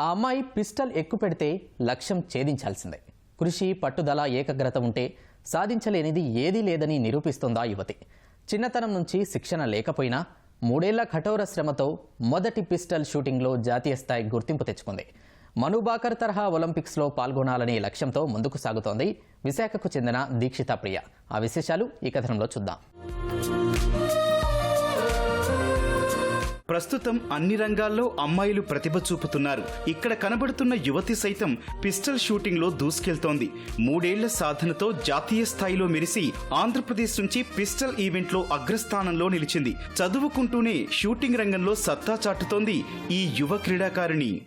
ఆ అమ్మాయి పిస్టల్ ఎక్కుపెడితే లక్ష్యం ఛేదించాల్సిందే. కృషి పట్టుదల ఏకాగ్రత ఉంటే సాధించలేనిది ఏదీ లేదని నిరూపిస్తుందా యువతి. చిన్నతనం నుంచి శిక్షణ లేకపోయినా మూడేళ్ళ కఠోర శ్రమతో మొదటి పిస్టల్ షూటింగ్లో జాతీయ స్థాయి గుర్తింపు తెచ్చుకుంది. మనుబాకర్ తరహా ఒలింపిక్స్లో పాల్గొనాలనే లక్ష్యంతో ముందుకు సాగుతోంది విశాఖకు చెందిన దీక్షిత ప్రియ. ఆ విశేషాలు ఈ కథనంలో చూద్దాం. ప్రస్తుతం అన్ని రంగాల్లో అమ్మాయిలు ప్రతిభ చూపుతున్నారు. ఇక్కడ కనబడుతున్న యువతి సైతం పిస్టల్ షూటింగ్లో దూసుకెళ్తోంది. మూడేళ్ళ సాధనతో జాతీయ స్థాయిలో మెరిసి ఆంధ్రప్రదేశ్ నుంచి పిస్టల్ ఈవెంట్లో అగ్రస్థానంలో నిలిచింది. చదువుకుంటూనే షూటింగ్ రంగంలో సత్తా చాటుతోంది ఈ యువ క్రీడాకారిణి.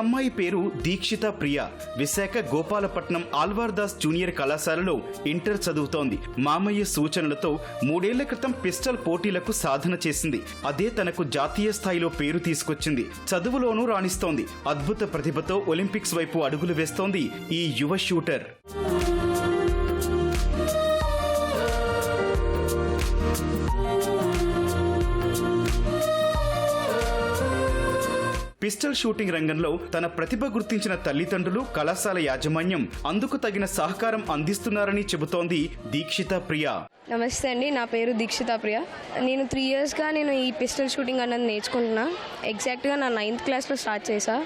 అమ్మాయి పేరు దీక్షిత ప్రియ. విశాఖ గోపాలపట్నం ఆల్వార్దాస్ జూనియర్ కళాశాలలో ఇంటర్ చదువుతోంది. మామయ్య సూచనలతో మూడేళ్ళ క్రితం పిస్టల్ పోటీలకు సాధన చేసింది. అదే తనకు జాతీయ స్థాయిలో పేరు తీసుకొచ్చింది. చదువులోనూ రాణిస్తోంది. అద్భుత ప్రతిభతో ఒలింపిక్స్ వైపు అడుగులు వేస్తోంది ఈ యువ షూటర్. పిస్టల్ షూటింగ్ రంగంలో తన ప్రతిభ గుర్తించిన తల్లిదండ్రులు కళాశాల యాజమాన్యం అందుకు తగిన సహకారం అందిస్తున్నారని చెబుతోంది దీక్షిత ప్రియ. నమస్తే అండి నా పేరు దీక్షిత ప్రియ. నేను త్రీ ఇయర్స్గా నేను ఈ పిస్టల్ షూటింగ్ అన్నది నేర్చుకుంటున్నా. ఎగ్జాక్ట్గా నా నైన్త్ క్లాస్లో స్టార్ట్ చేశా.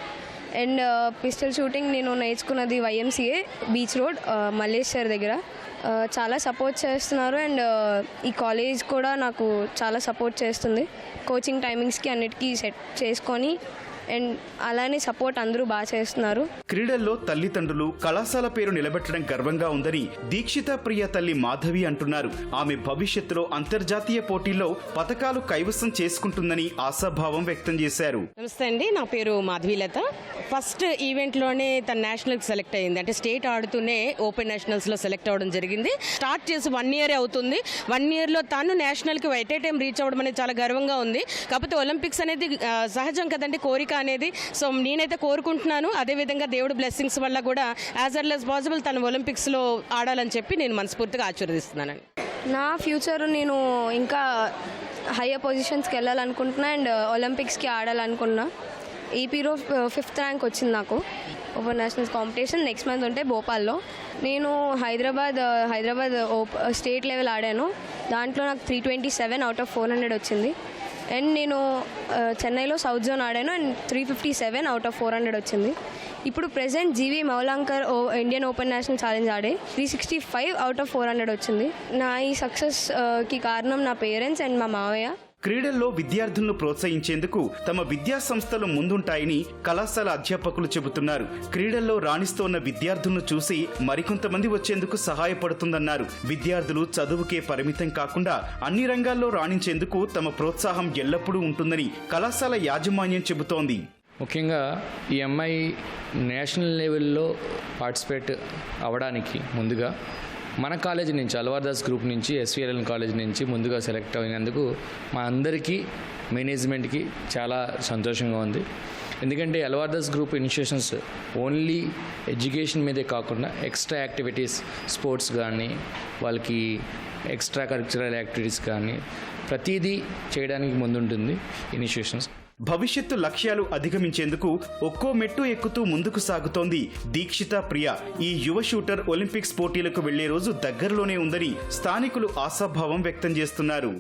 అండ్ uh, పిస్టల్ షూటింగ్ నేను నేర్చుకున్నది వైఎంసీఏ బీచ్ రోడ్ మల్లేశ్వర్ దగ్గర. చాలా సపోర్ట్ చేస్తున్నారు అండ్ ఈ కాలేజ్ కూడా నాకు చాలా సపోర్ట్ చేస్తుంది. కోచింగ్ టైమింగ్స్కి అన్నిటికీ సెట్ చేసుకొని అండ్ అలానే సపోర్ట్ అందరూ బాగా చేస్తున్నారు. క్రీడల్లో తల్లిదండ్రులు కళాశాల పేరు నిలబెట్టడం గర్వంగా ఉందని దీక్షిత ప్రియ తల్లి మాధవి అంటున్నారు. ఆమె భవిష్యత్తులో అంతర్జాతీయ పోటీల్లో పథకాలు కైవసం చేసుకుంటుందని ఆశాభావం వ్యక్తం చేశారు. నమస్తే అండి నా పేరు మాధవీలత. ఫస్ట్ ఈవెంట్లోనే తన నేషనల్కి సెలెక్ట్ అయ్యింది. అంటే స్టేట్ ఆడుతూనే ఓపెన్ నేషనల్స్లో సెలెక్ట్ అవ్వడం జరిగింది. స్టార్ట్ చేసి వన్ ఇయర్ అవుతుంది. వన్ ఇయర్లో తాను నేషనల్కి ఎట్ ఏ టైం రీచ్ అవ్వడం అనేది చాలా గర్వంగా ఉంది. కాకపోతే ఒలింపిక్స్ అనేది సహజం కదండి కోరిక అనేది. సో నేనైతే కోరుకుంటున్నాను. అదేవిధంగా దేవుడు బ్లెస్సింగ్స్ వల్ల కూడా యాజ్ అర్ల్ యాజ్ పాసిబుల్ తను ఒలింపిక్స్లో ఆడాలని చెప్పి నేను మనస్ఫూర్తిగా ఆశీర్వదిస్తున్నాను నా ఫ్యూచర్ నేను ఇంకా హయ్యర్ పొజిషన్స్కి వెళ్ళాలనుకుంటున్నా అండ్ ఒలింపిక్స్కి ఆడాలనుకున్నా ఈపీలో ఫిఫ్త్ ర్యాంక్ వచ్చింది నాకు. Open nationals competition next month ఉంటే భోపాల్లో. నేను హైదరాబాద్ హైదరాబాద్ స్టేట్ లెవెల్ ఆడాను. దాంట్లో నాకు three twenty seven out of four hundred వచ్చింది. అండ్ నేను చెన్నైలో సౌత్ జోన్ ఆడాను and three fifty seven out of four hundred వచ్చింది. ఇప్పుడు ప్రెసెంట్ జీవి మౌలాంకర్ ఓ ఇండియన్ ఓపెన్ నేషనల్ ఛాలెంజ్ ఆడే three sixty five out of four hundred వచ్చింది. నా ఈ సక్సెస్కి కారణం నా పేరెంట్స్ అండ్ మా మావయ్య. క్రీడల్లో విద్యార్థులను ప్రోత్సహించేందుకు తమ విద్యా సంస్థలు ముందుంటాయని కళాశాల అధ్యాపకులు చెబుతున్నారు. క్రీడల్లో రాణిస్తోన్న విద్యార్థులను చూసి మరికొంతమంది వచ్చేందుకు సహాయపడుతుందన్నారు. విద్యార్థులు చదువుకే పరిమితం కాకుండా అన్ని రంగాల్లో రాణించేందుకు తమ ప్రోత్సాహం ఎల్లప్పుడూ ఉంటుందని కళాశాల యాజమాన్యం చెబుతోంది. ముఖ్యంగా ఈ అమ్మాయి నేషనల్ లెవెల్లో పార్టిసిపేట్ అవ్వడానికి ముందుగా మన కాలేజ్ నుంచి అల్వార్దాస్ గ్రూప్ నుంచి ఎస్విఎల్ఎన్ కాలేజ్ నుంచి ముందుగా సెలెక్ట్ అయినందుకు మా అందరికీ మేనేజ్మెంట్కి చాలా సంతోషంగా ఉంది. ఎందుకంటే Alwardas group initiations only education మీదే కాకుండా ఎక్స్ట్రా యాక్టివిటీస్ స్పోర్ట్స్ కానీ వాళ్ళకి ఎక్స్ట్రా కరిక్యులర్ యాక్టివిటీస్ కానీ ప్రతిదీ చేయడానికి ముందుంటుంది ఇనిషియేషన్స్. భవిష్యత్తు లక్ష్యాలు అధిగమించేందుకు ఒక్కో మెట్టు ఎక్కుతూ ముందుకు సాగుతోంది దీక్షిత ప్రియ. ఈ యువ షూటర్ ఒలింపిక్స్ పోటీలకు వెళ్ళే రోజు దగ్గరలోనే ఉందని స్థానికులు ఆశాభావం వ్యక్తం చేస్తున్నారు.